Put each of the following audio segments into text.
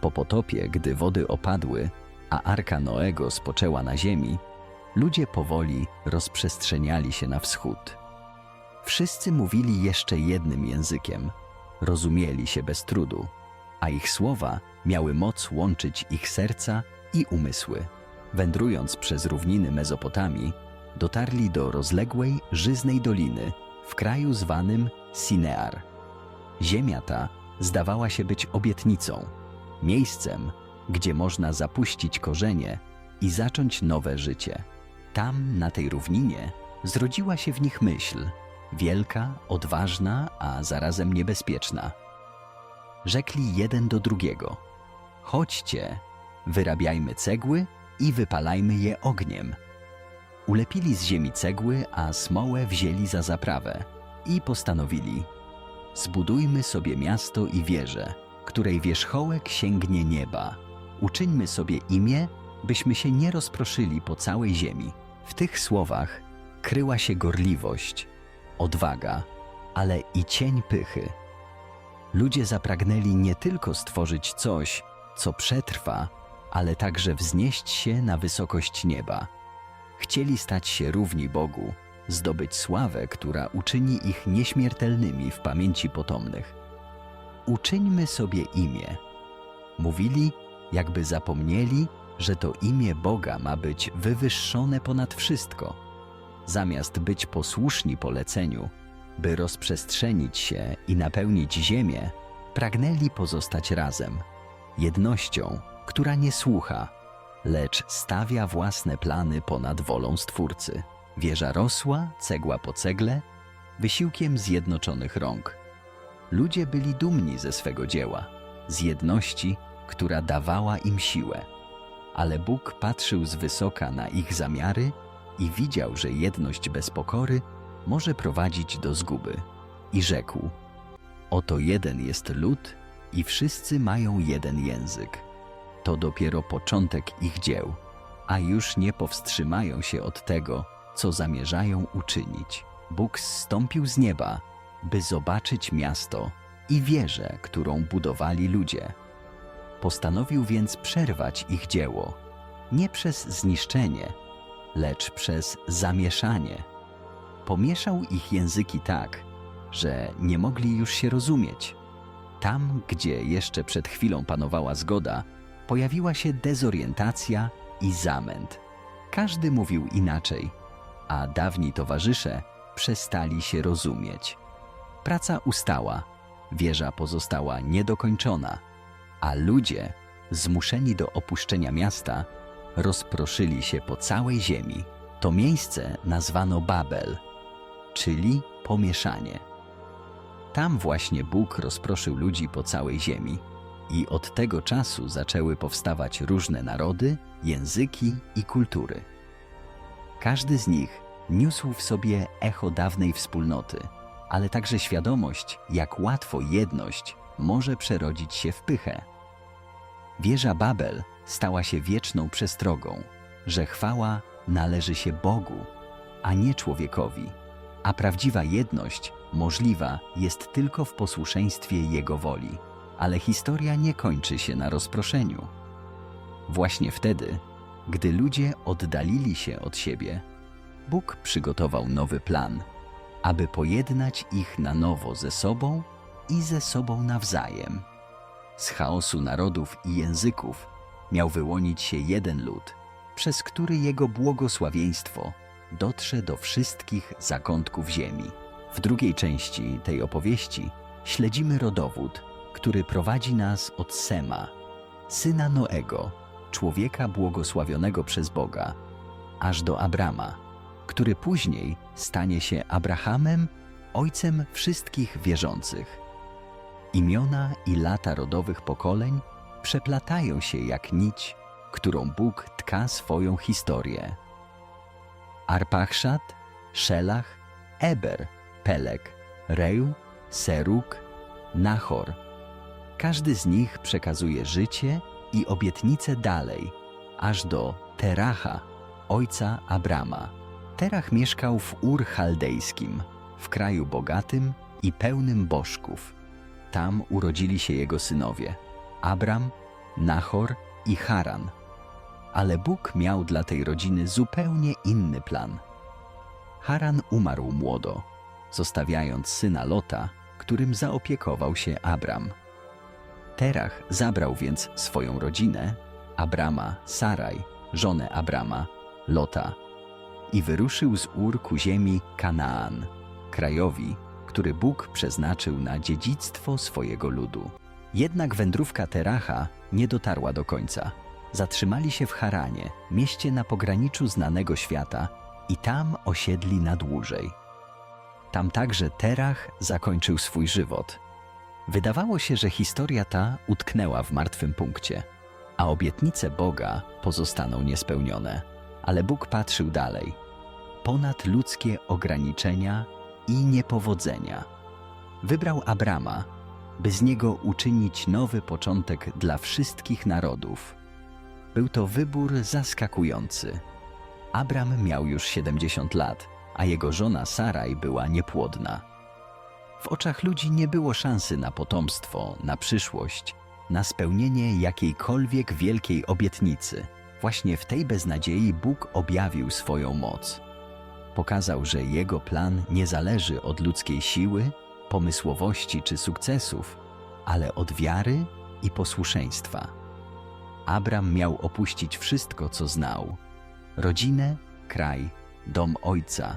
Po potopie, gdy wody opadły, a arka Noego spoczęła na ziemi, ludzie powoli rozprzestrzeniali się na wschód. Wszyscy mówili jeszcze jednym językiem, rozumieli się bez trudu, a ich słowa miały moc łączyć ich serca i umysły. Wędrując przez równiny Mezopotamii, dotarli do rozległej, żyznej doliny w kraju zwanym Sinear. Ziemia ta zdawała się być obietnicą, miejscem, gdzie można zapuścić korzenie i zacząć nowe życie. Tam, na tej równinie, zrodziła się w nich myśl, wielka, odważna, a zarazem niebezpieczna. Rzekli jeden do drugiego: Chodźcie, wyrabiajmy cegły i wypalajmy je ogniem. Ulepili z ziemi cegły, a smołę wzięli za zaprawę i postanowili: Zbudujmy sobie miasto i wieżę, której wierzchołek sięgnie nieba. Uczyńmy sobie imię, byśmy się nie rozproszyli po całej ziemi. W tych słowach kryła się gorliwość, odwaga, ale i cień pychy. Ludzie zapragnęli nie tylko stworzyć coś, co przetrwa, ale także wznieść się na wysokość nieba. Chcieli stać się równi Bogu, zdobyć sławę, która uczyni ich nieśmiertelnymi w pamięci potomnych. Uczyńmy sobie imię. Mówili, jakby zapomnieli, że to imię Boga ma być wywyższone ponad wszystko. Zamiast być posłuszni poleceniu, by rozprzestrzenić się i napełnić ziemię, pragnęli pozostać razem, jednością, która nie słucha, lecz stawia własne plany ponad wolą Stwórcy. Wieża rosła, cegła po cegle, wysiłkiem zjednoczonych rąk. Ludzie byli dumni ze swego dzieła, z jedności, która dawała im siłę. Ale Bóg patrzył z wysoka na ich zamiary i widział, że jedność bez pokory może prowadzić do zguby. I rzekł: Oto jeden jest lud i wszyscy mają jeden język. To dopiero początek ich dzieł, a już nie powstrzymają się od tego, co zamierzają uczynić. Bóg zstąpił z nieba, by zobaczyć miasto i wieżę, którą budowali ludzie. Postanowił więc przerwać ich dzieło, nie przez zniszczenie, lecz przez zamieszanie. Pomieszał ich języki tak, że nie mogli już się rozumieć. Tam, gdzie jeszcze przed chwilą panowała zgoda, pojawiła się dezorientacja i zamęt. Każdy mówił inaczej, a dawni towarzysze przestali się rozumieć. Praca ustała, wieża pozostała niedokończona, a ludzie, zmuszeni do opuszczenia miasta, rozproszyli się po całej ziemi. To miejsce nazwano Babel, czyli pomieszanie. Tam właśnie Bóg rozproszył ludzi po całej ziemi i od tego czasu zaczęły powstawać różne narody, języki i kultury. Każdy z nich niósł w sobie echo dawnej wspólnoty, ale także świadomość, jak łatwo jedność może przerodzić się w pychę. Wieża Babel stała się wieczną przestrogą, że chwała należy się Bogu, a nie człowiekowi, a prawdziwa jedność możliwa jest tylko w posłuszeństwie Jego woli. Ale historia nie kończy się na rozproszeniu. Właśnie wtedy, gdy ludzie oddalili się od siebie, Bóg przygotował nowy plan, aby pojednać ich na nowo ze sobą i ze sobą nawzajem. Z chaosu narodów i języków miał wyłonić się jeden lud, przez który jego błogosławieństwo dotrze do wszystkich zakątków ziemi. W drugiej części tej opowieści śledzimy rodowód, który prowadzi nas od Sema, syna Noego, człowieka błogosławionego przez Boga, aż do Abrama, który później stanie się Abrahamem, ojcem wszystkich wierzących. Imiona i lata rodowych pokoleń przeplatają się jak nić, którą Bóg tka swoją historię. Arpachszad, Szelach, Eber, Pelek, Reu, Seruk, Nachor. Każdy z nich przekazuje życie i obietnice dalej, aż do Teracha, ojca Abrama. Terach mieszkał w Ur Chaldejskim, w kraju bogatym i pełnym bożków. Tam urodzili się jego synowie Abram, Nachor i Haran. Ale Bóg miał dla tej rodziny zupełnie inny plan. Haran umarł młodo, zostawiając syna Lota, którym zaopiekował się Abram. Terach zabrał więc swoją rodzinę, Abrama, Saraj, żonę Abrama, Lota, i wyruszył z Ur ku ziemi Kanaan, krajowi, który Bóg przeznaczył na dziedzictwo swojego ludu. Jednak wędrówka Teracha nie dotarła do końca. Zatrzymali się w Haranie, mieście na pograniczu znanego świata, i tam osiedli na dłużej. Tam także Terach zakończył swój żywot. Wydawało się, że historia ta utknęła w martwym punkcie, a obietnice Boga pozostaną niespełnione. Ale Bóg patrzył dalej, ponad ludzkie ograniczenia i niepowodzenia. Wybrał Abrama, by z niego uczynić nowy początek dla wszystkich narodów. Był to wybór zaskakujący. Abram miał już 70 lat, a jego żona Saraj była niepłodna. W oczach ludzi nie było szansy na potomstwo, na przyszłość, na spełnienie jakiejkolwiek wielkiej obietnicy. Właśnie w tej beznadziei Bóg objawił swoją moc. Pokazał, że jego plan nie zależy od ludzkiej siły, pomysłowości czy sukcesów, ale od wiary i posłuszeństwa. Abram miał opuścić wszystko, co znał rodzinę, kraj, dom ojca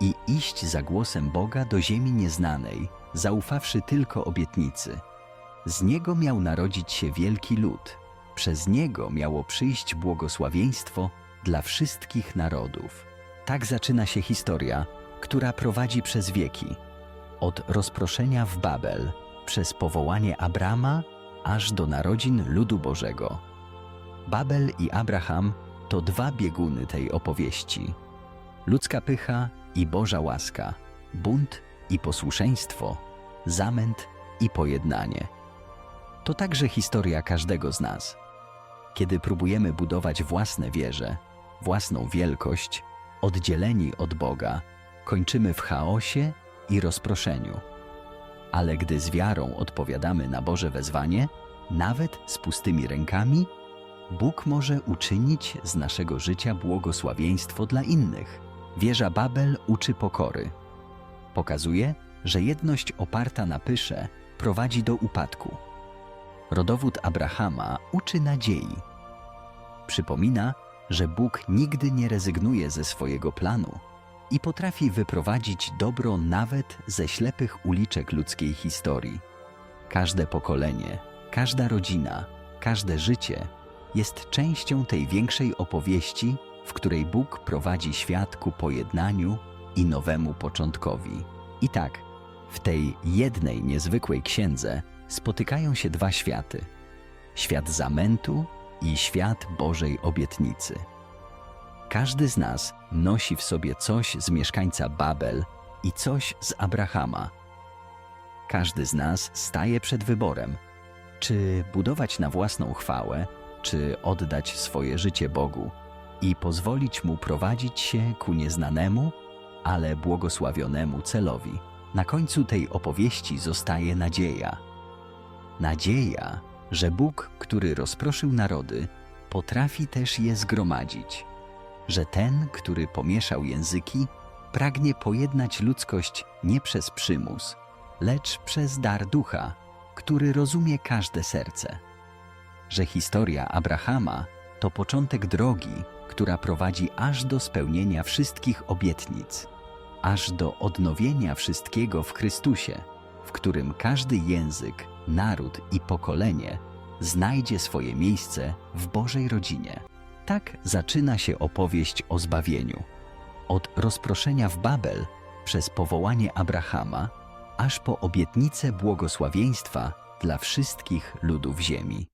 i iść za głosem Boga do ziemi nieznanej, zaufawszy tylko obietnicy. Z niego miał narodzić się wielki lud, przez niego miało przyjść błogosławieństwo dla wszystkich narodów. Tak zaczyna się historia, która prowadzi przez wieki. Od rozproszenia w Babel, przez powołanie Abrama, aż do narodzin ludu Bożego. Babel i Abraham to dwa bieguny tej opowieści. Ludzka pycha i Boża łaska, bunt i posłuszeństwo, zamęt i pojednanie. To także historia każdego z nas. Kiedy próbujemy budować własne wieże, własną wielkość, oddzieleni od Boga, kończymy w chaosie i rozproszeniu. Ale gdy z wiarą odpowiadamy na Boże wezwanie, nawet z pustymi rękami, Bóg może uczynić z naszego życia błogosławieństwo dla innych. Wieża Babel uczy pokory. Pokazuje, że jedność oparta na pysze prowadzi do upadku. Rodowód Abrahama uczy nadziei. Przypomina, że Bóg nigdy nie rezygnuje ze swojego planu i potrafi wyprowadzić dobro nawet ze ślepych uliczek ludzkiej historii. Każde pokolenie, każda rodzina, każde życie jest częścią tej większej opowieści, w której Bóg prowadzi świat ku pojednaniu i nowemu początkowi. I tak, w tej jednej niezwykłej księdze spotykają się dwa światy: świat zamętu i świat Bożej obietnicy. Każdy z nas nosi w sobie coś z mieszkańca Babel i coś z Abrahama. Każdy z nas staje przed wyborem, czy budować na własną chwałę, czy oddać swoje życie Bogu i pozwolić Mu prowadzić się ku nieznanemu, ale błogosławionemu celowi. Na końcu tej opowieści zostaje nadzieja. Nadzieja, że Bóg, który rozproszył narody, potrafi też je zgromadzić, że ten, który pomieszał języki, pragnie pojednać ludzkość nie przez przymus, lecz przez dar ducha, który rozumie każde serce. Że historia Abrahama to początek drogi, która prowadzi aż do spełnienia wszystkich obietnic, aż do odnowienia wszystkiego w Chrystusie, w którym każdy język, naród i pokolenie znajdzie swoje miejsce w Bożej rodzinie. Tak zaczyna się opowieść o zbawieniu. Od rozproszenia w Babel przez powołanie Abrahama, aż po obietnicę błogosławieństwa dla wszystkich ludów ziemi.